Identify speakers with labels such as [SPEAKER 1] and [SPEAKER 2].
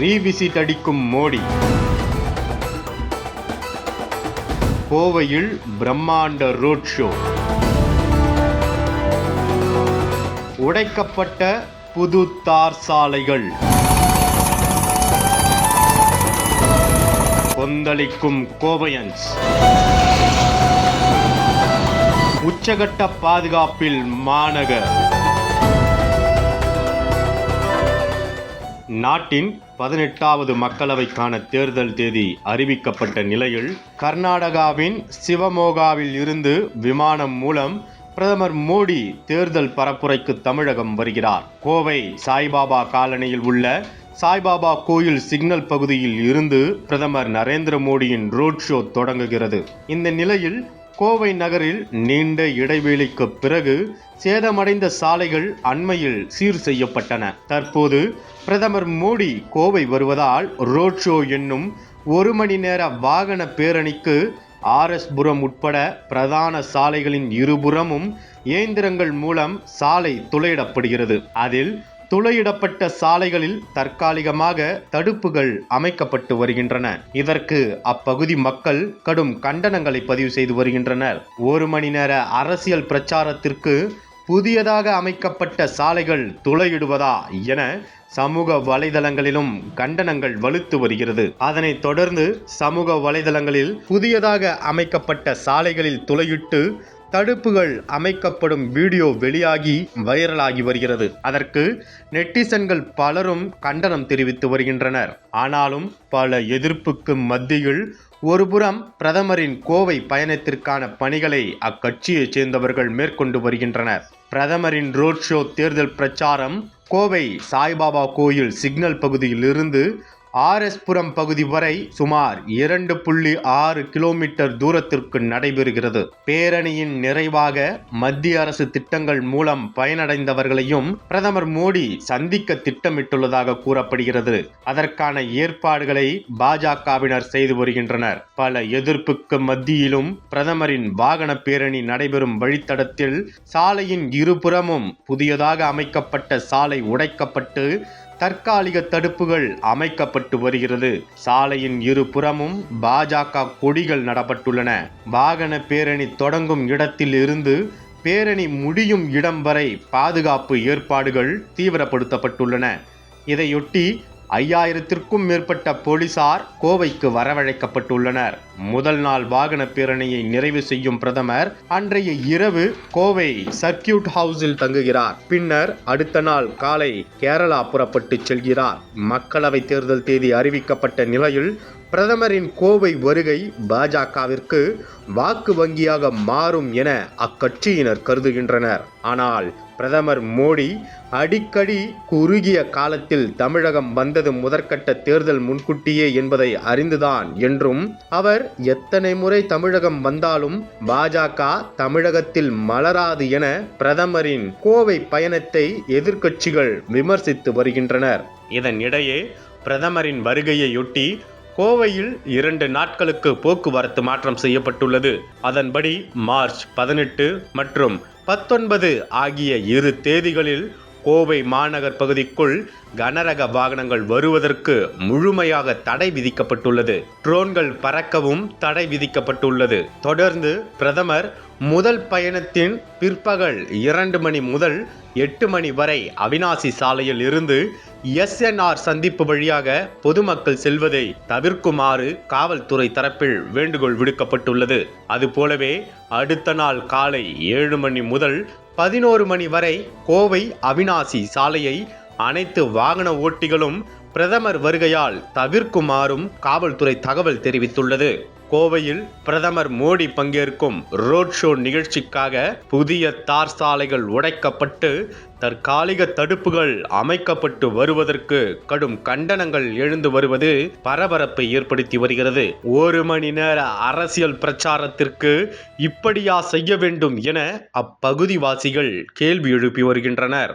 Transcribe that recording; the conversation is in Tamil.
[SPEAKER 1] ரீவிசிட் அடிக்கும் மோடி. கோவையில் பிரம்மாண்ட ரோட் ஷோ. உடைக்கப்பட்ட புது தார் சாலைகள். கொந்தளிக்கும் கோவையன்ஸ். உச்சகட்ட பாதுகாப்பில் மாநகர். நாட்டின் பதினெட்டாவது மக்களவைக்கான தேர்தல் தேதி அறிவிக்கப்பட்ட நிலையில் கர்நாடகாவின் சிவமோகாவில் இருந்து விமானம் மூலம் பிரதமர் மோடி தேர்தல் பரப்புரைக்கு தமிழகம் வருகிறார். கோவை சாய்பாபா காலனியில் உள்ள சாய்பாபா கோயில் சிக்னல் பகுதியில் இருந்து பிரதமர் நரேந்திர மோடியின் ரோட் ஷோ தொடங்குகிறது. இந்த நிலையில் கோவை நகரில் நீண்ட இடைவேளைக்கு பிறகு சேதமடைந்த சாலைகள் அண்மையில் சீர் செய்யப்பட்டன. தற்போது பிரதமர் மோடி கோவை வருவதால் ரோட் ஷோ என்னும் ஒரு மணி நேர வாகன பேரணிக்கு ஆர்எஸ்புரம் உட்பட பிரதான சாலைகளின் இருபுறமும் இயந்திரங்கள் மூலம் சாலை துளையிடப்படுகிறது. அதில் துளையிடப்பட்ட சாலைகளில் தற்காலிகமாக தடுப்புகள் அமைக்கப்பட்டு வருகின்றன. இதற்கு அப்பகுதி மக்கள் கடும் கண்டனங்களை பதிவு செய்து வருகின்றனர். ஒரு மணி நேர அரசியல் பிரச்சாரத்திற்கு புதியதாக அமைக்கப்பட்ட சாலைகள் துளையிடுவதா என சமூக வலைதளங்களிலும் கண்டனங்கள் வலுத்து வருகிறது. அதனைத் தொடர்ந்து சமூக வலைதளங்களில் புதியதாக அமைக்கப்பட்ட சாலைகளில் துளையிட்டு தடுப்புகள் அமைக்கப்படும் வீடியோ வெளியாகி வைரலாகி வருகிறது. அதற்கு நெட்டிசன்கள் பலரும் கண்டனம் தெரிவித்து வருகின்றனர். ஆனாலும் பல எதிர்ப்புக்கு மத்தியில் ஒருபுறம் பிரதமரின் கோவை பயணத்திற்கான பணிகளை அக்கட்சியைச் சேர்ந்தவர்கள் மேற்கொண்டு வருகின்றனர். பிரதமரின் ரோட் ஷோ தேர்தல் பிரச்சாரம் கோவை சாய்பாபா கோயில் சிக்னல் பகுதியிலிருந்து ஆர்எஸ்புரம் பகுதி வரை சுமார் இரண்டு புள்ளி ஆறு கிலோமீட்டர் தூரத்திற்கு நடைபெறுகிறது. பேரணியின் நிறைவாக மத்திய அரசு திட்டங்கள் மூலம் பயனடைந்தவர்களையும் பிரதமர் மோடி சந்திக்க திட்டமிட்டுள்ளதாக கூறப்படுகிறது. அதற்கான ஏற்பாடுகளை பாஜகவினர் செய்து வருகின்றனர். பல எதிர்ப்புக்கு மத்தியிலும் பிரதமரின் வாகன பேரணி நடைபெறும் வழித்தடத்தில் சாலையின் இருபுறமும் புதியதாக அமைக்கப்பட்ட சாலை உடைக்கப்பட்டு தற்காலிக தடுப்புகள் அமைக்கப்பட்டு வருகிறது. சாலையின் இருபுறமும் பாஜக கொடிகள் நடப்பட்டுள்ளன. வாகன பேரணி தொடங்கும் இடத்தில் இருந்து பேரணி முடியும் இடம் வரை பாதுகாப்பு ஏற்பாடுகள் தீவிரப்படுத்தப்பட்டுள்ளன. இதையொட்டி ஐயாயிரத்திற்கும் மேற்பட்ட போலீசார் கோவைக்கு வரவழைக்கப்பட்டுள்ளனர். முதல் நாள் வாகன பேரணியை நிறைவு செய்யும் பிரதமர் அன்றைய இரவு கோவை சர்க்கியூட் ஹவுஸில் தங்குகிறார். பின்னர் அடுத்த நாள் காலை கேரளா புறப்பட்டு செல்கிறார். மக்களவை தேர்தல் தேதி அறிவிக்கப்பட்ட நிலையில் பிரதமரின் கோவை வருகை பாஜகவிற்கு வாக்கு வங்கியாக மாறும் என அக்கட்சியினர் கருதுகின்றனர். ஆனால் பிரதமர் மோடி அடிக்கடி குறுகிய காலத்தில் தமிழகம் வந்தது முதற்கட்ட தேர்தல் முன்கூட்டியே என்பதை அறிந்துதான் என்றும் அவர் எத்தனை முறை தமிழகம் வந்தாலும் பாஜக தமிழகத்தில் மலராது என பிரதமரின் கோவை பயணத்தை எதிர்க்கட்சிகள் விமர்சித்து வருகின்றனர். இதனிடையே பிரதமரின் வருகையையொட்டி கோவையில் இரண்டு நாட்களுக்கு போக்குவரத்து மாற்றம் செய்யப்பட்டுள்ளது. அதன்படி மார்ச் பதினெட்டு மற்றும் பத்தொன்பது ஆகிய இரு தேதிகளில் கோவை மாநகர் பகுதிக்குள் கனரக வாகனங்கள் வருவதற்கு முழுமையாக தடை விதிக்கப்பட்டுள்ளது. ட்ரோன்கள் பறக்கவும் தடை விதிக்கப்பட்டுள்ளது. தொடர்ந்து பிரதமர் முதல் பயணத்தின் பிற்பகல் இரண்டு மணி முதல் எட்டு மணி வரை அவினாசி சாலையில் இருந்து எஸ்என்ஆர் சந்திப்பு வழியாக பொதுமக்கள் செல்வதை தவிர்க்குமாறு காவல்துறை தரப்பில் வேண்டுகோள் விடுக்கப்பட்டுள்ளது. அதுபோலவே அடுத்த நாள் காலை ஏழு மணி முதல் பதினோரு மணி வரை கோவை அவினாசி சாலையை அனைத்து வாகன ஓட்டிகளும் பிரதமர் வருகையால் தவிர்க்குமாறும் காவல்துறை தகவல் தெரிவித்துள்ளது. கோவையில் பிரதமர் மோடி பங்கேற்கும் ரோட் ஷோ நிகழ்ச்சிக்காக புதிய தார் சாலைகள் உடைக்கப்பட்டு தற்காலிக தடுப்புகள் அமைக்கப்பட்டு வருவதற்கு கடும் கண்டனங்கள் எழுந்து வருவது பரபரப்பை ஏற்படுத்தி வருகிறது. ஒரு மணி நேர அரசியல் பிரச்சாரத்திற்கு இப்படியா செய்ய வேண்டும் என அப்பகுதிவாசிகள் கேள்வி எழுப்பி வருகின்றனர்.